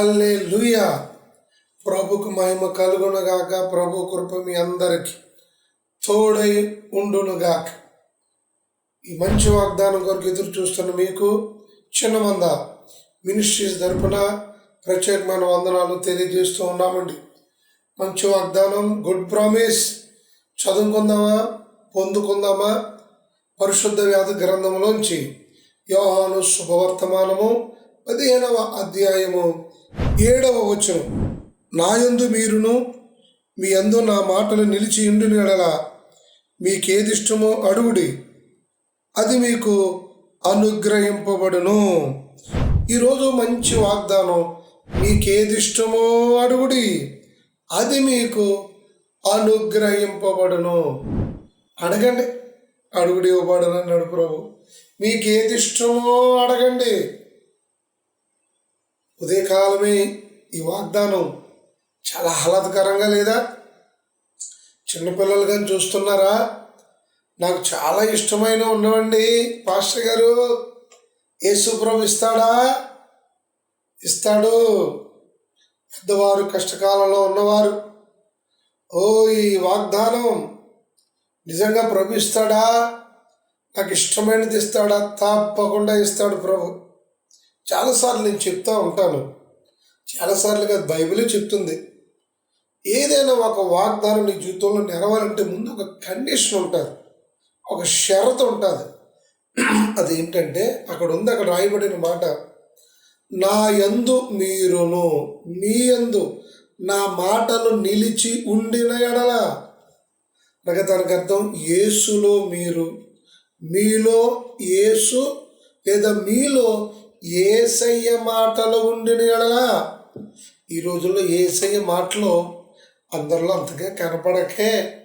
హల్లే లూయా ప్రభుకు మహిమ కలుగునగాక ప్రభు కృప మీ అందరికి తోడై ఉండునుగాక. ఈ మంచి వాగ్దానం కొరకు ఎదురు చూస్తున్న మీకు చిన్నమంద మినిస్ట్రీస్ తరపున ప్రత్యేకమైన వందనాలు తెలియజేస్తూ ఉన్నామండి. మంచి వాగ్దానం గుడ్ ప్రామిస్. చదువుకుందామా? పొందుకుందామా? పరిశుద్ధ వ్యాధి గ్రంథంలోంచి యోహాను శుభవర్తమానము పదిహేనవ అధ్యాయము ఏడవ వచనం. నాయందు మీరును మీ అందు నా మాటలు నిలిచి ఉండిన ఎడల మీకేదిష్టమో అడుగుడి. అది మీకు అనుగ్రహింపబడును. ఈరోజు మంచి వాగ్దానం మీకేదిష్టమో అడుగుడి. అది మీకు అనుగ్రహింపబడును. అడగండి. అడుగుడి ఇవ్వబడును అన్నాడు ప్రభు. మీకేదిష్టమో అడగండి. ఉదయకాలమే ఈ వాగ్దానం చాలా ఆహ్లాదకరంగా లేదా? చిన్నపిల్లలు కానీ చూస్తున్నారా? నాకు చాలా ఇష్టమైన ఉన్నవండి పాస్టర్ గారు. యేసుప్రభు ఇస్తాడా? ఇస్తాడు. పెద్దవారు కష్టకాలంలో ఉన్నవారు. ఓ ఈ వాగ్దానం నిజంగా ప్రభు ఇస్తాడా? నాకు ఇష్టమైనది ఇస్తాడా? తప్పకుండా ఇస్తాడు ప్రభు. చాలాసార్లు నేను చెప్తా ఉంటాను. చాలాసార్లుగా బైబిలే చెప్తుంది. ఏదైనా ఒక వాగ్దానం నీ జీవితంలో నెరవాలంటే ముందు ఒక కండిషన్ ఉంటుంది. ఒక షరతు ఉంటుంది. అది ఏంటంటే అక్కడ ఉంది అక్కడ రాయబడిన మాట నా యందు మీరును మీ యందు నా మాటలు నిలిచి ఉండిన ఎడల. అనగా దానికి అర్థం యేసులో మీరు మీలో యేసు లేదా మీలో ఏసయ్య మాటలు ఉండిన ఎడల ఈ రోజుల్లో ఏసయ్య మాటలు అందరిలో అంతగా కనపడకే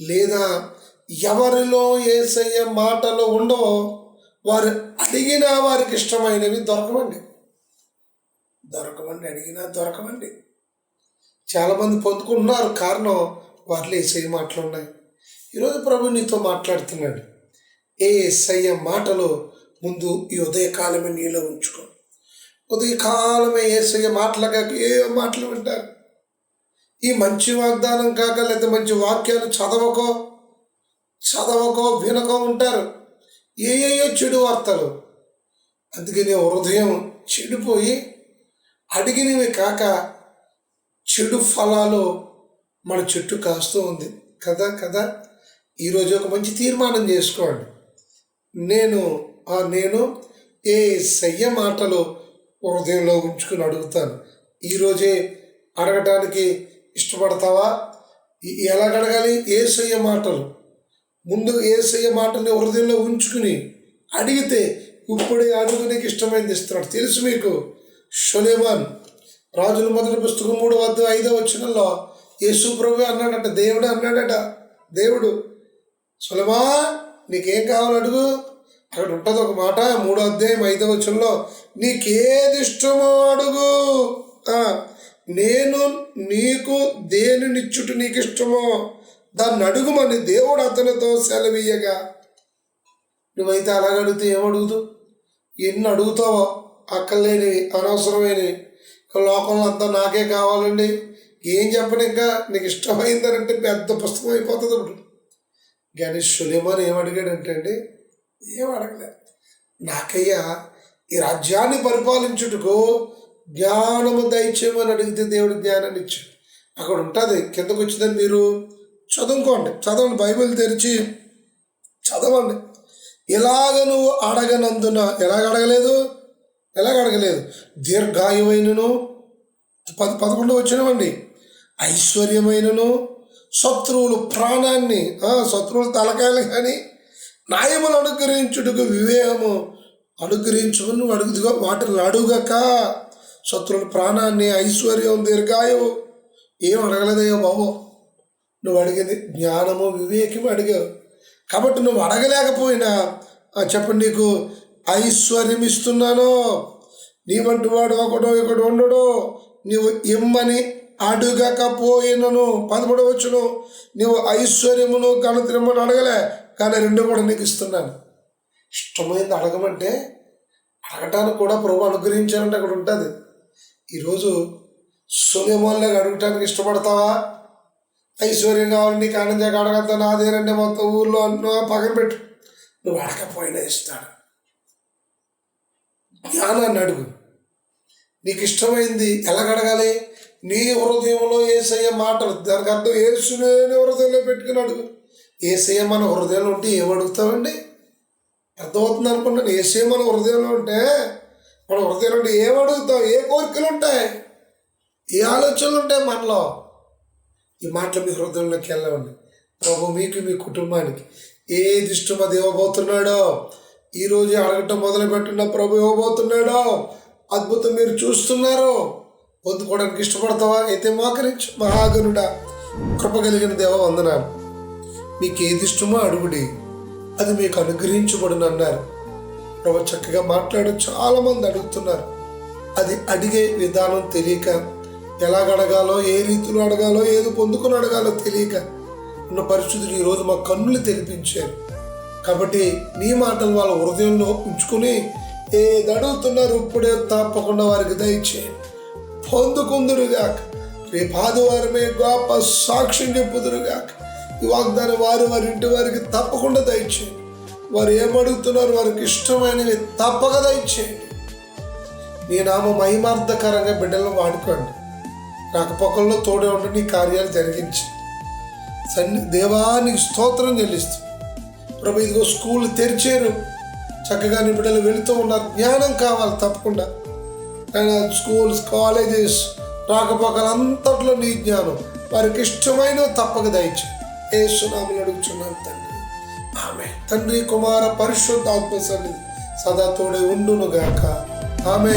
లేదా ఎవరిలో ఏసయ్య మాటలు ఉండవో వారు అడిగినా వారికి ఇష్టమైనవి దొరకమండి దొరకమండి అడిగినా దొరకమండి చాలామంది పొందుకుంటున్నారు కారణం వారిలో ఏసయ్య మాటలు ఉన్నాయి. ఈరోజు ప్రభు నీతో మాట్లాడుతున్నాడు. ఏ ఏసయ్య మాటలు ముందు ఈ ఉదయకాలమే నీలో ఉంచుకో. ఉదయకాలమే ఏసయ్య మాటలు కాక ఏ మాటలు వింటారు? ఈ మంచి వాగ్దానం కాక లేదా మంచి వాక్యాలు చదవకో చదవకో వినకో ఉంటారు. ఏ ఏయో చెడు వార్తలు? అందుకని హృదయం చెడిపోయి అడిగినవి కాక చెడు ఫలాలు మన చెట్టు కాస్తూ ఉంది. కదా కదా? ఈరోజు ఒక మంచి తీర్మానం చేసుకోండి. నేను ఆ నేను ఏ సయ్య మాటలు హృదయంలో ఉంచుకుని అడుగుతాను. ఈరోజే అడగటానికి ఇష్టపడతావా? ఎలా ఎలాగ అడగాలి? ఏ సయ్య మాటలు? ముందు ఏ సయ్య మాటల్ని హృదయంలో ఉంచుకుని అడిగితే ఇప్పుడే అడుగు నీకు ఇష్టమైనది ఇస్తున్నాడు. తెలుసు మీకు షొలేమాన్ రాజుల మొదటి పుస్తకం మూడు వద్ద ఐదో వచ్చినలో యేసు ప్రభు అన్నాడట దేవుడు అన్నాడట దేవుడు సులమా నీకేం కావాలి అడుగు? అక్కడ ఉంటుంది ఒక మాట మూడో అధ్యాయం ఐదో వచనంలో నీకేది ఇష్టమో అడుగు నేను నీకు దేనినిచ్చుట నీకు ఇష్టమో దాన్ని అడుగుమని దేవుడు అతనితో సెలవీయగా. నువ్వైతే అలాగ ఏమడుగుదు ఎన్ని అడుగుతావో అక్కర్లేనివి అనవసరమైనవి. లోకంలో అంతా నాకే కావాలండి. ఏం చెప్పను ఇంకా? నీకు ఇష్టమైందనంటే పెద్ద పుస్తకం అయిపోతుంది ఇప్పుడు కానీ సులేమాన్ ఏమడిగాడంటే అండి ఏం అడగలేదు నాకయ్యా ఈ రాజ్యాన్ని పరిపాలించుటకు జ్ఞానము దయచేయమని అడిగితే దేవుడు జ్ఞానాన్ని ఇచ్చాడు. అక్కడ ఉంటుంది కిందకు వచ్చిందని మీరు చదువుకోండి. చదవండి బైబిల్ తెరిచి చదవండి. ఇలాగ నువ్వు అడగనందున ఎలాగ అడగలేదు? ఎలాగ అడగలేదు? దీర్ఘాయువైనను పద పదకొండు వచ్చినవండి. ఐశ్వర్యమైనను శత్రువులు ప్రాణాన్ని శత్రువులు తలకాయలు కానీ న్యాయములు అనుగ్రహించుటకు వివేకము అనుగ్రహించమని నువ్వు వాటిని అడుగక. శత్రువుల ప్రాణాన్ని ఐశ్వర్యం దీర్ఘాయువు. ఏం అడగలేదయ్యో బాబు. నువ్వు అడిగింది జ్ఞానము వివేకము అడిగావు. కాబట్టి నువ్వు అడగలేకపోయినా చెప్పండి నీకు ఐశ్వర్యం ఇస్తున్నాను. నీవంటి వాడు ఒకడో ఒకడు ఉండడు. నీవు ఇమ్మని అడుగకపోయినను. పదమూడవచ్చును నీవు ఐశ్వర్యమును ఘనతిరమ్మని అడగలే. కానీ రెండు కూడా నీకు ఇస్తున్నాను. ఇష్టమైంది అడగమంటే అడగటానికి కూడా ప్రభు అనుగ్రహించాలంటే అక్కడ ఉంటుంది. ఈరోజు సోలేమోన్లాగా అడగటానికి ఇష్టపడతావా? ఐశ్వర్యం కావాలి నీకు ఆనందం అడగంతా నాదేనంటే మొత్తం ఊర్లో నువ్వు పక్కన పెట్టు. నువ్వు అడగపోయినా ఇస్తాడు జ్ఞానాన్ని అడుగు. నీకు ఇష్టమైంది ఎలా అడగాలి? నీ హృదయంలో ఏసయ్య మాటలు. దానికి అర్థం ఏసునే హృదయంలో పెట్టుకుని అడుగు. ఏసయ్య మన హృదయంలో ఉంటే ఏమడుగుతామండి అర్థమవుతుంది అనుకుంటాను ఏసయ్య మన హృదయంలో ఉంటే మన హృదయంలో ఉంటే ఏమడుగుతాం ఏ కోరికలు ఉంటాయి? ఏ ఆలోచనలు ఉంటాయి మనలో? ఈ మాటలు మీ హృదయంలోకి వెళ్ళవండి. ప్రభు మీకు మీ కుటుంబానికి ఏ దిష్టమో ఇవ్వబోతున్నాడో ఈరోజు అడగటం మొదలుపెట్టిన ప్రభు ఇవ్వబోతున్నాడో అద్భుతం మీరు చూస్తున్నారు. పొందుకోవడానికి ఇష్టపడతావా? అయితే మోకరించు మహాగనుడా కృప కలిగిన దేవ వందనాలు. మీకు ఏది ఇష్టమో అడుగుడి. అది మీకు అనుగ్రహించబడును అన్నారు ప్రభు చక్కగా మాట్లాడు చాలామంది అడుగుతున్నారు. అది అడిగే విధానం తెలియక ఎలాగ అడగాలో ఏ రీతిలో అడగాలో ఏది పొందుకుని అడగాలో తెలియక ఉన్న పరిస్థితులు ఈరోజు మా కన్నులు తెలిపించారు కాబట్టి నీ మాటలు వాళ్ళ హృదయంలో ఉంచుకుని ఏది అడుగుతున్నారు ఇప్పుడే తప్పకుండా వారికి దయచేయండి. పొందుకుందురుగాక. రేపు ఆదివారమే గొప్ప సాక్ష్యం చెప్పుదురుగాక. ఈ వాగ్దానం వారు వారి ఇంటి వారికి తప్పకుండా దయచేయండి. వారు ఏమడుగుతున్నారు? వారికి ఇష్టమైనవి తప్పక దయచేయండి. నీ నామ మహిమార్థకరంగా బిడ్డలను వాడుకోండి. రాకపోకల్లో తోడే ఉండి నీ కార్యాలు జరిగించి సన్ని దేవానికి స్తోత్రం చెల్లిస్తూ. ప్రభు ఇదిగో స్కూల్ తెరిచారు. చక్కగా నీ బిడ్డలు వెళుతూ ఉన్నారు. జ్ఞానం కావాలి తప్పకుండా. ఆయన స్కూల్స్ కాలేజెస్ రాకపోకలు అంతట్లో నీ జ్ఞానం. వారికి ఇష్టమైన తప్పక దయచేయండి. ఏ అడుగుచున్నాను తండ్రి. ఆమె తండ్రి కుమార పరిశుద్ధ ఆత్మ సన్నిధి సదా తోడే ఉండునుగాక. ఆమె